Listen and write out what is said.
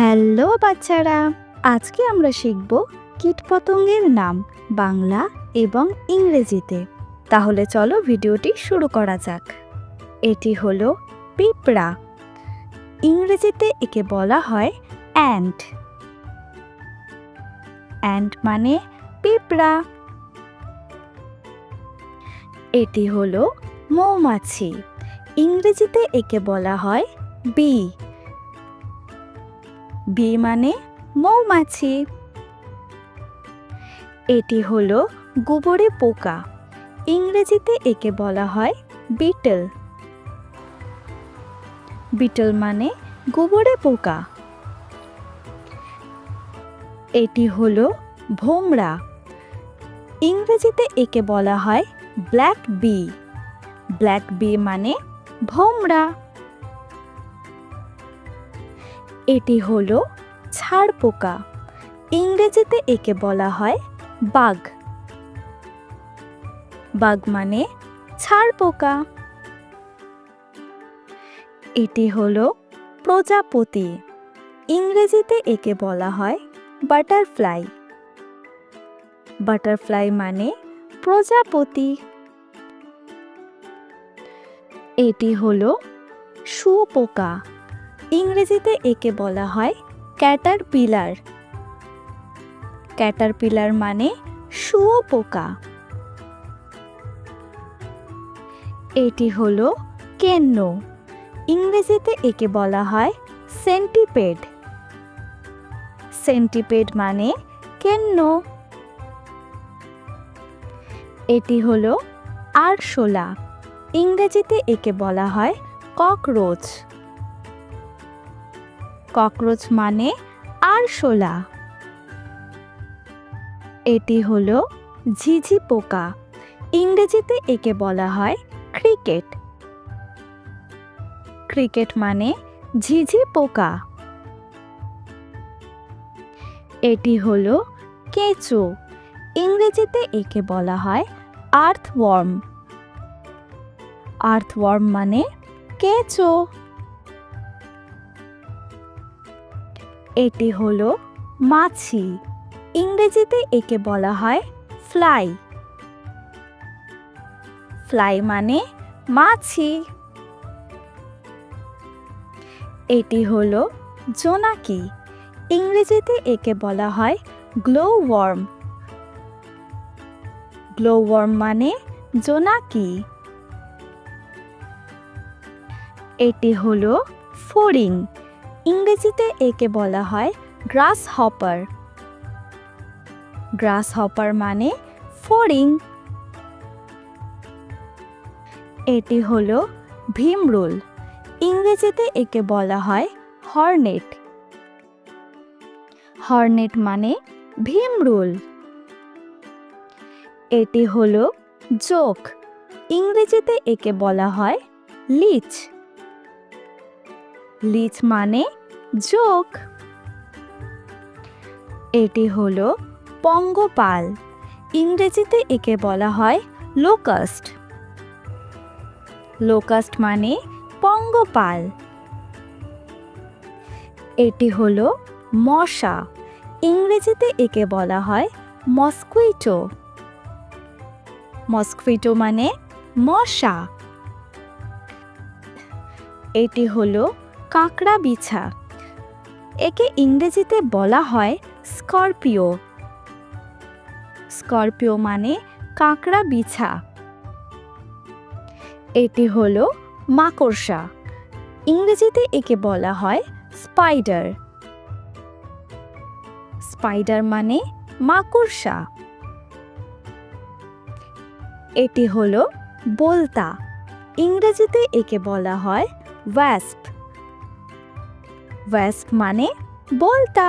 Hello, বাচ্চারা। আজকে আমরা শিখব কীটপতঙ্গের নাম বাংলা এবং ইংরেজিতে। তাহলে চলো ভিডিওটি শুরু করা যাক। এটি হলো পিঁপড়া। ইংরেজিতে একে বলা হয় অ্যান্ট অ্যান্ট মানে পিঁপড়া। এটি হলো মৌমাছি। ইংরেজিতে একে বলা হয় বি বি মানে মৌমাছি। এটি হলো গোবরে পোকা, ইংরেজিতে একে বলা হয় বিটল। বিটল মানে গোবরে পোকা। এটি হলো ভোমরা, ইংরেজিতে একে বলা হয় ব্ল্যাক বি। ব্ল্যাক বি মানে ভোমরা। এটি হলো ছাড় পোকা। ইংরেজিতে একে বলা হয় বাগ বাগ মানে ছাড় পোকা। এটি হলো প্রজাপতি। ইংরেজিতে একে বলা হয় বাটারফ্লাই। বাটারফ্লাই মানে প্রজাপতি। এটি হলো শুয়োপোকা। ইংরেজিতে একে বলা হয় ক্যাটার পিলার ক্যাটার পিলার মানে শুয়োপোকা এটি হলো কেন্ন। ইংরেজিতে একে বলা হয় সেন্টিপেড। সেন্টিপেড মানে কেন্ন। এটি হলো আরশোলা। ইংরেজিতে একে বলা হয় ককরোচ। ককরোচ মানে আরশোলা এটি হলো ঝিঝি পোকা। ইংরেজিতে একে বলা হয় ক্রিকেট। ক্রিকেট মানে ঝিঝি পোকা। এটি হলো কেঁচো। ইংরেজিতে একে বলা হয় আর্থওয়ার্ম। আর্থওয়ার্ম মানে কেঁচো। এটি হলো মাছি। ইংরেজিতে একে বলা হয় ফ্লাই। ফ্লাই মানে মাছি। এটি হলো জোনাকি। ইংরেজিতে একে বলা হয় গ্লো ওয়ার্ম গ্লো ওয়ার্ম মানে জোনাকি। এটি হলো ফড়িং ইংরেজিতে একে বলা হয় গ্রাস হপার গ্রাস হপার মানে ফড়িং। এটি হলো ভীমরুল ইংরেজিতে একে বলা হয় হর্নেট। হর্নেট মানে ভীমরুল এটি হলো জোক। ইংরেজিতে একে বলা হয় লিচ। লিচ মানে জোক এটি হলো পঙ্গপাল। ইংরেজিতে একে বলা হয় লোকাস্ট লোকাস্ট মানে পঙ্গপাল। এটি হলো মশা। ইংরেজিতে একে বলা হয় মস্কুইটো মস্কুইটো মানে মশা। এটি হলো কাঁকড়া বিছা। একে ইংরেজিতে বলা হয় স্করপিও। স্করপিও মানে কাঁকড়া বিছা। এটি হলো মাকড়সা। ইংরেজিতে একে বলা হয় স্পাইডার। স্পাইডার মানে মাকড়সা। এটি হলো বলতা। ইংরেজিতে একে বলা হয় ওয়াস্প। ওয়াস্প মানে বলতা